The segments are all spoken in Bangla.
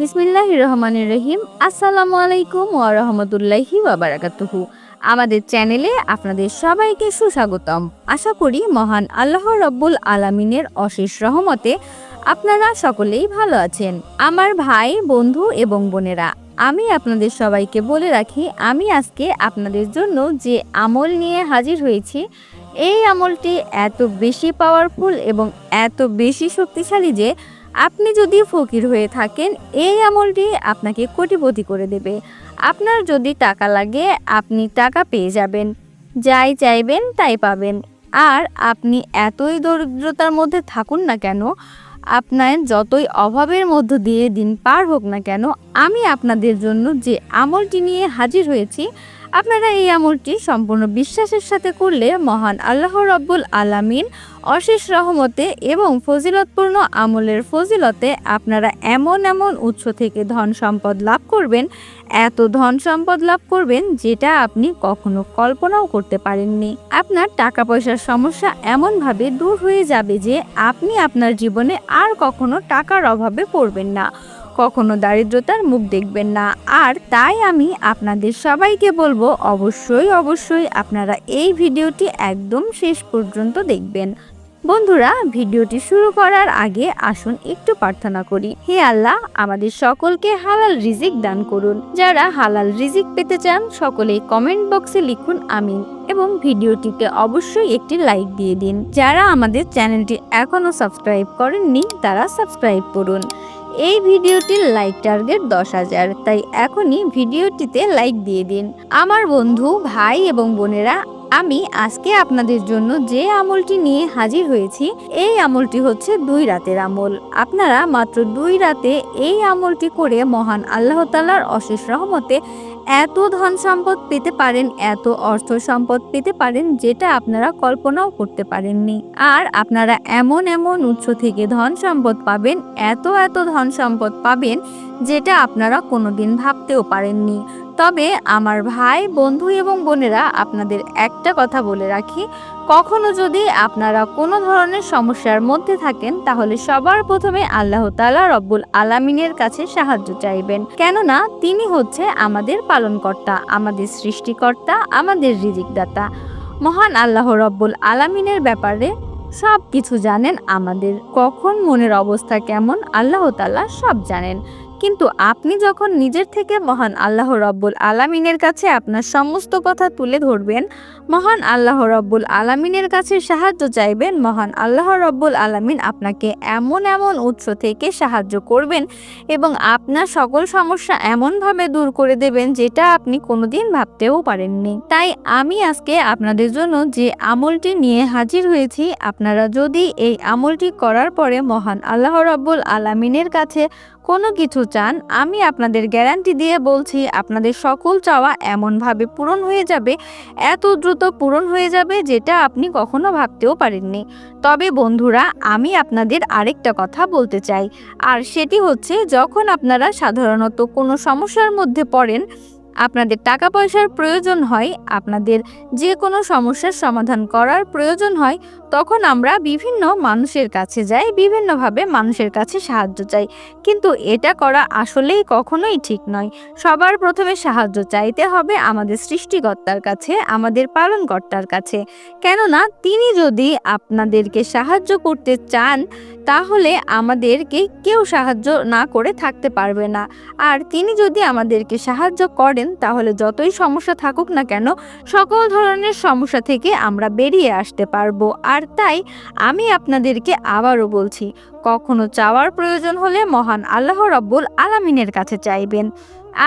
বিসমিল্লাহ রহমানের রহিম আসসালামু আলাইকুম ওয়া রাহমাতুল্লাহি ওয়া বারাকাতুহু আমাদের চ্যানেলে আপনাদের সবাইকে সুস্বাগতম। আশা করি মহান আল্লাহ রব্বুল আলামিনের অশেষ রহমতে আপনারা সকলেই ভালো আছেন। আমার ভাই, বন্ধু এবং বোনেরা, আমি আপনাদের সবাইকে বলে রাখি, আমি আজকে আপনাদের জন্য যে আমল নিয়ে হাজির হয়েছি, এই আমলটি এত বেশি পাওয়ারফুল এবং এত বেশি শক্তিশালী যে আপনি যদি ফকির হয়ে থাকেন, এই আমলটি আপনাকে কোটিপতি করে দেবে। আপনার যদি টাকা লাগে, আপনি টাকা পেয়ে যাবেন। যাই চাইবেন, তাই পাবেন। আর আপনি এতই দরিদ্রতার মধ্যে থাকুন না কেন, আপনার যতই অভাবের মধ্য দিয়ে দিন পার হোক না কেন, আমি আপনাদের জন্য যে আমলটি নিয়ে হাজির হয়েছি আপনারা এই আমলটি সম্পূর্ণ বিশ্বাসের সাথে করলে মহান আল্লাহ রব্বুল আলামিন অশেষ রহমতে এবং ফজিলতপূর্ণ আমলের ফজিলতে আপনারা এমন এমন উৎস থেকে ধন সম্পদ লাভ করবেন, এত ধন সম্পদ লাভ করবেন যেটা আপনি কখনো কল্পনাও করতে পারেননি। আপনার টাকা পয়সার সমস্যা এমনভাবে দূর হয়ে যাবে যে আপনি আপনার জীবনে আর কখনো টাকার অভাবে পড়বেন না। কখনো দারিদ্রতার মুখ দেখবেন না। আর তাই আমি আপনাদের সবাইকে বলব, অবশ্যই অবশ্যই আপনারা এই ভিডিওটি একদম শেষ পর্যন্ত দেখবেন। বন্ধুরা, ভিডিওটি শুরু করার আগে আসুন একটু প্রার্থনা করি। হে আল্লাহ, আমাদের সকলকে হালাল রিজিক দান করুন। যারা হালাল রিজিক পেতে চান, সকলেই কমেন্ট বক্সে লিখুন আমিন এবং ভিডিওটিকে অবশ্যই একটি লাইক দিয়ে দিন। যারা আমাদের চ্যানেলটি এখনও সাবস্ক্রাইব করেননি, তারা সাবস্ক্রাইব করুন। এই ভিডিওটির লাইক টার্গেট দশ হাজার, তাই এখনই ভিডিওটিতে লাইক দিয়ে দিন। আমার বন্ধু, ভাই এবং বোনেরা, আমি আজকে আপনাদের জন্য যে আমলটি নিয়ে হাজির হয়েছি, এই আমলটি হচ্ছে দুই রাতের আমল। আপনারা মাত্র দুই রাতে এই আমলটি করে মহান আল্লাহ তালার অশেষ রহমতে এত ধন সম্পদ পেতে পারেন, এত অর্থ সম্পদ পেতে পারেন, যেটা আপনারা কল্পনাও করতে পারেননি। আর আপনারা এমন এমন উৎস থেকে ধন সম্পদ পাবেন, এত এত ধন সম্পদ পাবেন, যেটা আপনারা কোনোদিন ভাবতেও পারেননি। তবে আমার ভাই, বন্ধু এবং বোনেরা আপনাদের একটা কথা বলে রাখি কখনো যদি আপনারা কোনো ধরনের সমস্যার মধ্যে থাকেন, তাহলে সবার প্রথমে আল্লাহ তালা রব্বুল আলামিনের কাছে সাহায্য চাইবেন। কেননা, তিনি হচ্ছে আমাদের পালনকর্তা, আমাদের সৃষ্টিকর্তা, আমাদের রিজিকদাতা। মহান আল্লাহ রব্বুল আলামিনের ব্যাপারে সব কিছু জানেন আমাদের। কখন মনের অবস্থা কেমন, আল্লাহ তালা সব জানেন। কিন্তু আপনি যখন নিজের থেকে মহান আল্লাহ রব্বুল আলামিনের কাছে আপনার সমস্ত কথা তুলে ধরবেন, মহান আল্লাহ রব্বুল আলামিনের কাছে সাহায্য চাইবেন, মহান আল্লাহ রব্বুল আলামিন আপনাকে এমন এমন উৎস থেকে সাহায্য করবেন এবং আপনার সকল সমস্যা এমনভাবে দূর করে দেবেন যেটা আপনি কোনোদিন ভাবতেও পারেননি। তাই আমি আজকে আপনাদের জন্য যে আমলটি নিয়ে হাজির হয়েছি, আপনারা যদি এই আমলটি করার পরে মহান আল্লাহ রব্বুল আলামিনের কাছে কোনো কিছু চান, আমি আপনাদের গ্যারান্টি দিয়ে বলছি, আপনাদের সকল চাওয়া এমনভাবে পূরণ হয়ে যাবে, এত দ্রুত পূরণ হয়ে যাবে যেটা আপনি কখনো ভাবতেও পারেননি। তবে বন্ধুরা, আমি আপনাদের আরেকটা কথা বলতে চাই, আর সেটি হচ্ছে, যখন আপনারা সাধারণত কোনো সমস্যার মধ্যে পড়েন আপনাদের টাকা পয়সার প্রয়োজন হয়, আপনাদের যে কোনো সমস্যার সমাধান করার প্রয়োজন হয়, তখন আমরা বিভিন্ন মানুষের কাছে যাই, বিভিন্নভাবে মানুষের কাছে সাহায্য চাই। কিন্তু এটা করা আসলেই কখনোই ঠিক নয়। সবার প্রথমে সাহায্য চাইতে হবে আমাদের সৃষ্টিকর্তার কাছে, আমাদের পালনকর্তার কাছে। কেননা তিনি যদি আপনাদেরকে সাহায্য করতে চান, তাহলে আমাদেরকে কেউ সাহায্য না করে থাকতে পারবে না। আর তিনি যদি আমাদেরকে সাহায্য করেন তাহলে যতই সমস্যা থাকুক না কেন, সকল ধরনের সমস্যা থেকে আমরা বেরিয়ে আসতে পারব। আর তাই আমি আপনাদেরকে আবারও বলছি, কখনো চাওয়ার প্রয়োজন হলে মহান আল্লাহ রব্বুল আলামিনের কাছে চাইবেন।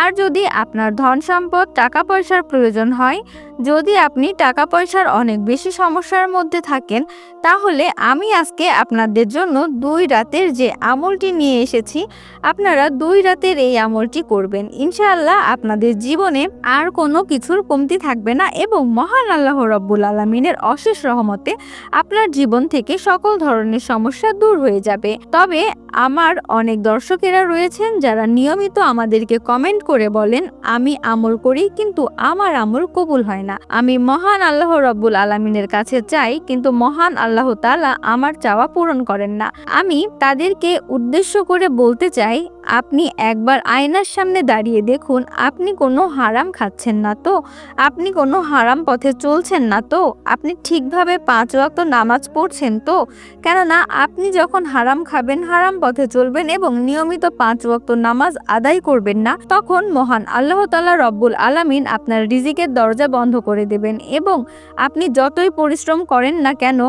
আর যদি আপনার ধন সম্পদ টাকা পয়সার প্রয়োজন হয়, যদি আপনি টাকা পয়সার অনেক বেশি সমস্যার মধ্যে থাকেন, তাহলে আমি আজকে আপনাদের জন্য দুই রাতের যে আমলটি নিয়ে এসেছি, আপনারা দুই রাতের এই আমলটি করবেন। ইনশাআল্লাহ আপনাদের জীবনে আর কোনো কিছুর কমতি থাকবে না এবং মহান আল্লাহ রব্বুল আলমিনের অশেষ রহমতে আপনার জীবন থেকে সকল ধরনের সমস্যা দূর হয়ে যাবে। তবে আমার অনেক দর্শকেরা রয়েছেন যারা নিয়মিত আমাদেরকে কমেন্ট করে বলেন, আমি আমল করি, কিন্তু আমার আমল কবুল হয় না। আমি মহান আল্লাহ রব্বুল আলমিনের কাছে চাই, কিন্তু মহান আল্লাহ তালা আমার চাওয়া পূরণ করেন না। আমি তাদেরকে উদ্দেশ্য করে বলতে চাই আপনি একবার আয়নার সামনে দাঁড়িয়ে দেখুন, আপনি কোনো হারাম খাচ্ছেন না তো? আপনি কোনো হারাম পথে চলছেন না তো? আপনি ঠিকভাবে পাঁচ ওয়াক্ত নামাজ পড়ছেন তো? কেননা আপনি যখন হারাম খাবেন, হারাম পথে চলবেন এবং নিয়মিত পাঁচ ওয়াক্ত নামাজ আদায় করবেন না, তখন মহান আল্লাহ তালা রব্বুল আলামিন আপনার রিজিকের দরজা বন্ধ করে দেবেন এবং আপনি যতই পরিশ্রম করেন না কেন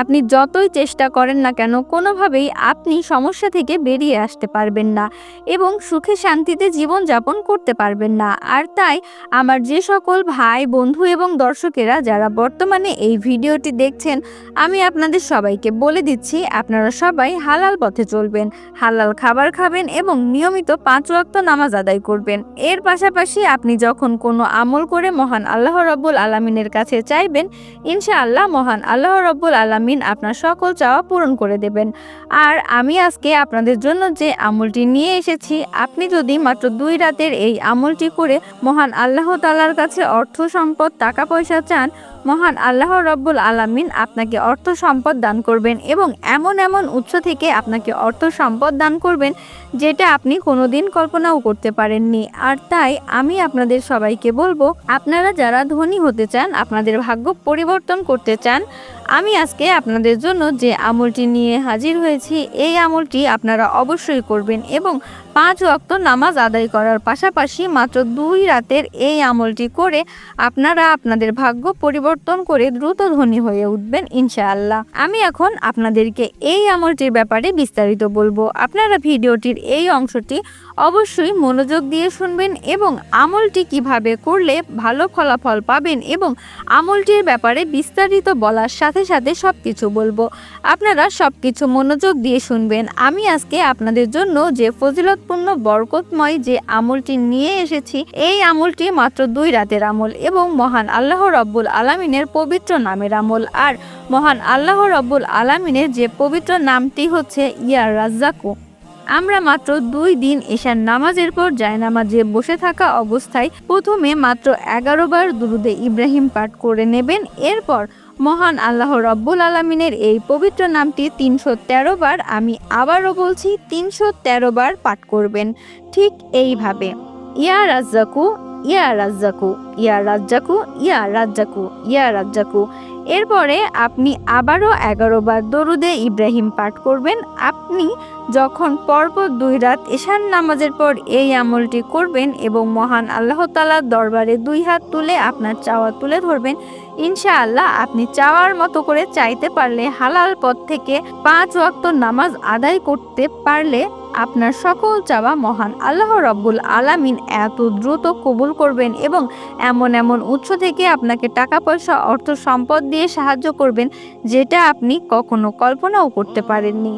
আপনি যতই চেষ্টা করেন না কেন, কোনোভাবেই আপনি সমস্যা থেকে বেরিয়ে আসতে পারবেন না এবং সুখে শান্তিতে জীবন যাপন করতে পারবেন না। আর তাই আমার যে সকল ভাই, বন্ধু এবং দর্শকেরা যারা বর্তমানে এই ভিডিওটি দেখছেন, আমি আপনাদের সবাইকে বলে দিচ্ছি, আপনারা সবাই হালাল পথে চলবেন, হালাল খাবার খাবেন এবং নিয়মিত পাঁচ ওয়াক্ত নামাজ আদায় করবেন। এর পাশাপাশি আপনি যখন কোনো আমল করে মহান আল্লাহ রব্বুল আলমিনের কাছে চাইবেন, ইনশাআল্লাহ মহান আল্লাহ রব্বুল আলমিন আপনার সকল চাওয়া পূরণ করে দেবেন। আর আমি আজকে আপনাদের জন্য যে আমলটি নিয়ে এসেছি, আপনি যদি মাত্র দুই রাতের এই আমলটি করে মহান আল্লাহ তালার কাছে অর্থ সম্পদ টাকা পয়সা চান, মহান আল্লাহ রব্বুল আলামিন আপনাকে অর্থ সম্পদ দান করবেন এবং এমন এমন উৎস থেকে আপনাকে অর্থ সম্পদ দান করবেন যেটা আপনি কোনোদিন কল্পনাও করতে পারেননি। আর তাই আমি আপনাদের সবাইকে বলব, আপনারা যারা ধনী হতে চান, আপনাদের ভাগ্য পরিবর্তন করতে চান আমি আজকে আপনাদের জন্য যে আমলটি নিয়ে হাজির হয়েছি, এই আমলটি আপনারা অবশ্যই করবেন এবং পাঁচ ওয়াক্ত নামাজ আদায় করার পাশাপাশি মাত্র দুই রাতের এই আমলটি করে আপনারা আপনাদের ভাগ্য পরিবর্তন করে দ্রুত ধনী হয়ে উঠবেন ইনশাআল্লাহ। আমি এখন আপনাদেরকে এই আমলটির ব্যাপারে বিস্তারিত বলব। আপনারা ভিডিওটির এই অংশটি অবশ্যই মনোযোগ দিয়ে শুনবেন এবং আমলটি কীভাবে করলে ভালো ফলাফল পাবেন এবং আমলটির ব্যাপারে বিস্তারিত বলার সাথে সাথে সব কিছু বলব। আপনারা সব কিছু মনোযোগ দিয়ে শুনবেন। আমি আজকে আপনাদের জন্য যে ফজিলতপূর্ণ, বরকতময় যে আমলটি নিয়ে এসেছি, এই আমলটি মাত্র দুই রাতের আমল এবং মহান আল্লাহ রব্বুল আলামিনের পবিত্র নামের আমল। আর মহান আল্লাহ রব্বুল আলামিনের যে পবিত্র নামটি হচ্ছে ইয়ার রাজ্জাকু। আমরা মাত্র দুই দিন এশার নামাজের পর জায়নামাজে বসে থাকা অবস্থায় প্রথমে মাত্র এগারো বার দুরুদে ইব্রাহিম পাঠ করে নেবেন। এরপর মহান আল্লাহ রব্বুল আলমিনের এই পবিত্র নামটি তিনশো তেরো বার আমি আবারও বলছি, তিনশো তেরো বার পাঠ করবেন। ঠিক এইভাবে, ইয়া রাজ্জাকু ইয়া রাজ্জাকু ইয়া রাজ্জাকু ইয়া রাজ্জাকু ইয়া রাজ্জাকু এরপরে আপনি আবারও এগারো বার দরুদে ইব্রাহিম পাঠ করবেন। আপনি যখন পরপর দুই রাত এশান নামাজের পর এই আমলটি করবেন এবং মহান আল্লাহ তালার দরবারে দুই হাত তুলে আপনার চাওয়া তুলে ধরবেন, ইনশাআল্লাহ আপনি চাওয়ার মতো করে চাইতে পারলে হালাল পথ থেকে পাঁচ ওয়াক্ত নামাজ আদায় করতে পারলে আপনার সকল চাওয়া মহান আল্লাহ রব্বুল আলামিন এত দ্রুত কবুল করবেন এবং এমন এমন উৎস থেকে আপনাকে টাকা পয়সা, অর্থ সম্পদ দিয়ে সাহায্য করবেন যেটা আপনি কখনো কল্পনাও করতে পারেননি।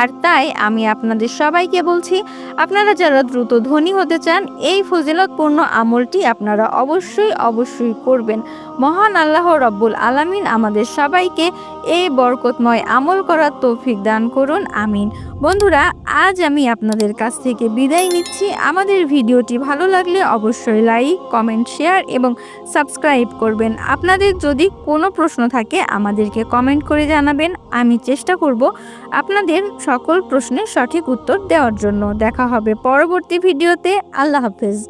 আর তাই আমি আপনাদের সবাইকে বলছি, আপনারা যারা দ্রুত ধনী হতে চান, এই ফজিলতপূর্ণ আমলটি আপনারা অবশ্যই অবশ্যই করবেন। মহান আল্লাহ রব্বুল আলামিন আমাদের সবাইকে এই বরকতময় আমল করার তৌফিক দান করুন, আমিন। বন্ধুরা, আজ আমি আপনাদের কাছ থেকে বিদায় নিচ্ছি। আমাদের ভিডিওটি ভালো লাগলে অবশ্যই লাইক, কমেন্ট, শেয়ার এবং সাবস্ক্রাইব করবেন। আপনাদের যদি কোনো প্রশ্ন থাকে, আমাদেরকে কমেন্ট করে জানাবেন। আমি চেষ্টা করব আপনাদের সকল প্রশ্নের সঠিক উত্তর দেওয়ার জন্য। দেখা হবে পরবর্তী ভিডিওতে। আল্লাহ হাফেজ।